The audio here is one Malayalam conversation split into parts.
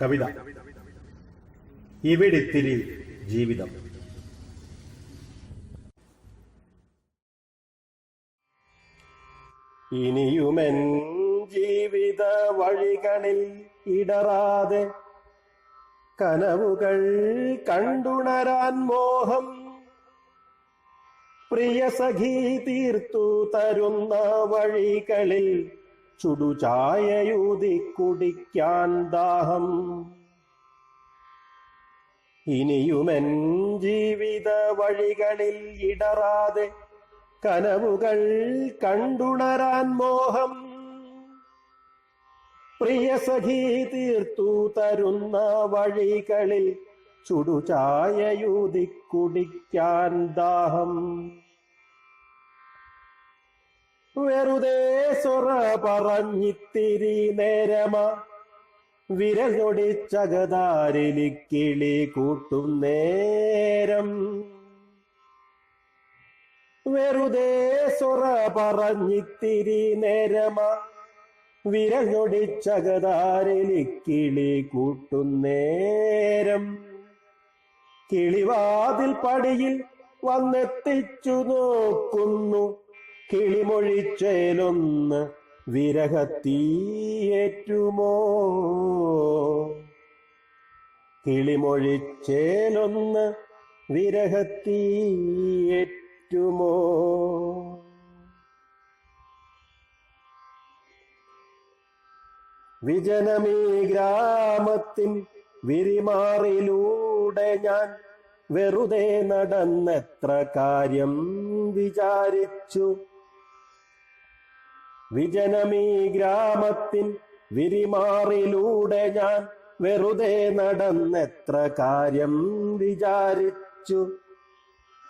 കവിത. ഇവിടിത്തിരി ജീവിതം. ഇനിയുമെൻ ജീവിത വഴികളിൽ ഇടറാതെ കനവുകൾ കണ്ടുണരാൻ മോഹം പ്രിയ സഖി തീർത്തു തരുന്ന വഴികളിൽ ചുടുചായയൂതി കുടിക്കാൻ ദാഹം. ഇനിയുമെൻ ജീവിത വഴികളിൽ ഇടറാതെ കനവുകൾ കണ്ടുണരാൻ മോഹം. പ്രിയ സഖി തീർത്തു തരുന്ന വഴികളിൽ ചുടുചായയൂതി കുടിക്കാൻ ദാഹം. വെറുതെ സൊറ പറഞ്ഞിത്തിരി നേരമ. വിരലൊടിച്ചകതാരിലിക്കിളി കൂട്ടും നേരം. വെറുതെ സൊറ പറഞ്ഞിത്തിരി നേരമ. വിരലൊടിച്ചകതാരിലിക്കിളി കൂട്ടും നേരം. കിളിവാതിൽ പടിയിൽ വന്നെത്തിച്ചു നോക്കുന്നു. കിളിമൊഴിച്ചേലൊന്ന് വിരഹത്തീയേറ്റുമോ? കിളിമൊഴിച്ചേലൊന്ന് വിരഹത്തീയേറ്റുമോ? വിജനമീ ഗ്രാമത്തിൻ വിരിമാറിലൂടെ ഞാൻ വെറുതെ നടന്നെത്ര കാര്യം വിചാരിച്ചു. വിജനമീ ഗ്രാമത്തിൻ വിരിമാറിലൂടെ ഞാൻ വെറുതെ നടന്നെത്ര കാര്യം വിചാരിച്ചു.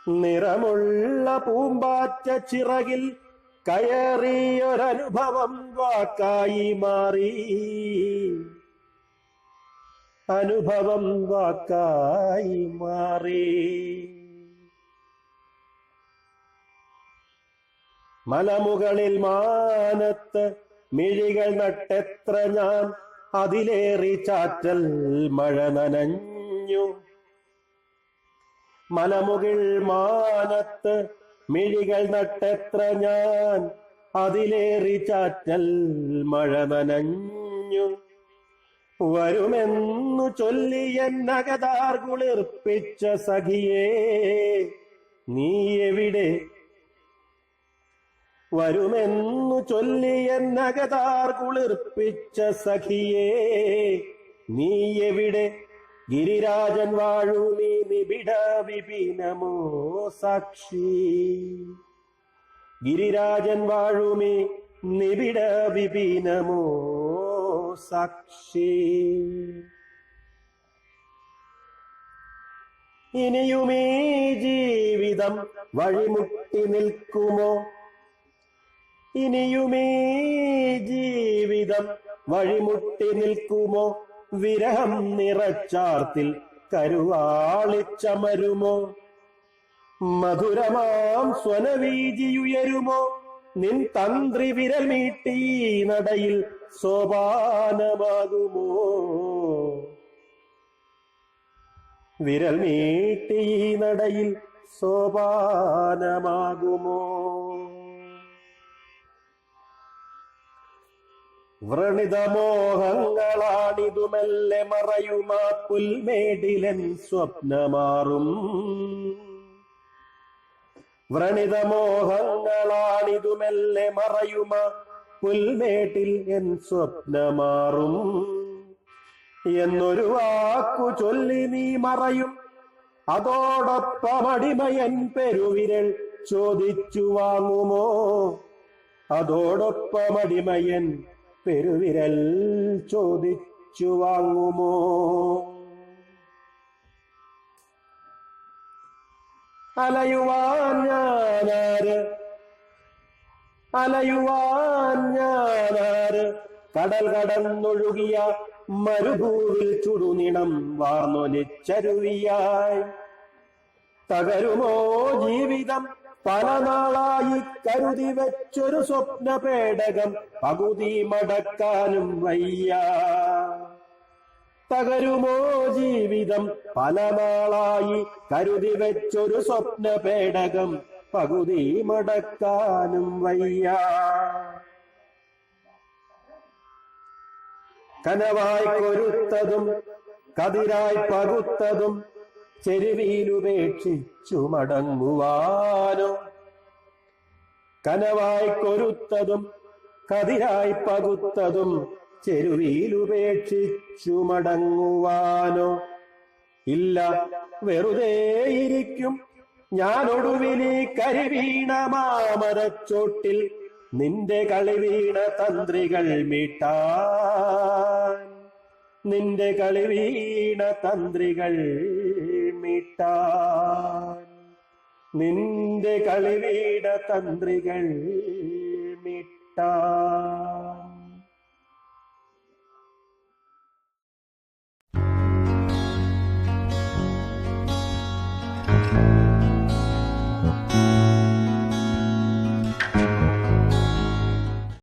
നിറമുള്ള പൂമ്പാറ്റ ചിറകിൽ കയറിയൊരനുഭവം വാക്കായി മാറി. അനുഭവം വാക്കായി മാറി. മലമുകളിൽ മാനത്ത് മിഴികൾ നട്ടെത്ര ഞാൻ. അതിലേറി ചാറ്റൽ മഴ നനഞ്ഞു. മലമുകിൽ മാനത്ത് മിഴികൾ നട്ടെത്ര ഞാൻ. അതിലേറി ചാറ്റൽ മഴ നനഞ്ഞു. വരുമെന്നു ചൊല്ലി എന്നകതാർ കുളിർപ്പിച്ച സഖിയേ നീ എവിടെ വരുമെന്നു ചൊല്ലി എന്നകതാർ കുളിർപ്പിച്ച സഖിയേ നീ എവിടെ? ഗിരിരാജൻ വാഴുമീ നിബിഡ വിപിനമോ സാക്ഷി? ഗിരിരാജൻ വാഴുമീ നിബിഡ വിപിനമോ സാക്ഷി? ഇനിയുമേ ജീവിതം വഴിമുട്ടി നിൽക്കുമോ? ഇനിയുമീ ജീവിതം വഴിമുട്ടി നിൽക്കുമോ? വിരഹം നിറച്ചാർത്തിൽ കരുവാളിച്ചമരുമോ? മധുരമാം സ്വനവീജിയുയരുമോ നിൻ തന്ത്രി വിരമീട്ടി നടയിൽ സോപാനമാകുമോ? വിരൽ നീട്ടി നടയിൽ സോപാനമാകുമോ? വ്രണിതമോഹങ്ങളാണിതുമെല്ലെ മറയുമാ പുൽമേടിലൻ സ്വപ്നമാറും. വ്രണിതമോഹങ്ങളാണിതുമെല്ലെ മറയുമ പുൽമേട്ടിൽ എൻ സ്വപ്നമാറും. എന്നൊരു വാക്കു ചൊല്ലി നീ മറയും. അതോടൊപ്പമടിമയൻ പെരുവിരൽ ചോദിച്ചു വാങ്ങുമോ? അതോടൊപ്പം അടിമയൻ പെരുവിരൽ ചോദിച്ചു വാങ്ങുമോ? അലയുവാൻ ഞാനാര്? അലയുവാൻ ഞാനാര്? കടൽ കടന്നൊഴുകിയ മരുഭൂവിൽ ചുടുനിണം വാർന്നൊലിച്ചരുവിയായി. തകരുമോ ജീവിതം പല നാളായി കരുതി വെച്ചൊരു സ്വപ്ന പേടകം പകുതി മടക്കാനും വയ്യ. തകരുമോ ജീവിതം? പല നാളായി കരുതി വെച്ചൊരു സ്വപ്ന പേടകം പകുതി മടക്കാനും വയ്യ. കനവായി കൊരുത്തതും കതിരായി പകുത്തതും ചെരുവിയിലുപേക്ഷിച്ചു മടങ്ങുവാനോ? കനവായി കൊരുത്തതും കതിരായി പകുത്തതും ചെരുവിയിലുപേക്ഷിച്ചു മടങ്ങുവാനോ? ഇല്ല വെറുതെ ഇരിക്കും. ഞാനൊടുവിലി കരിവീണ മാമരച്ചോട്ടിൽ നിന്റെ കളിവീണ തന്ത്രികൾ മീട്ടാൻ. നിന്റെ കളിവീണ തന്ത്രികൾ മീട്ടാൻ. നിന്റെ കളിവീട തന്ത്രികൾ മീട്ടാൻ.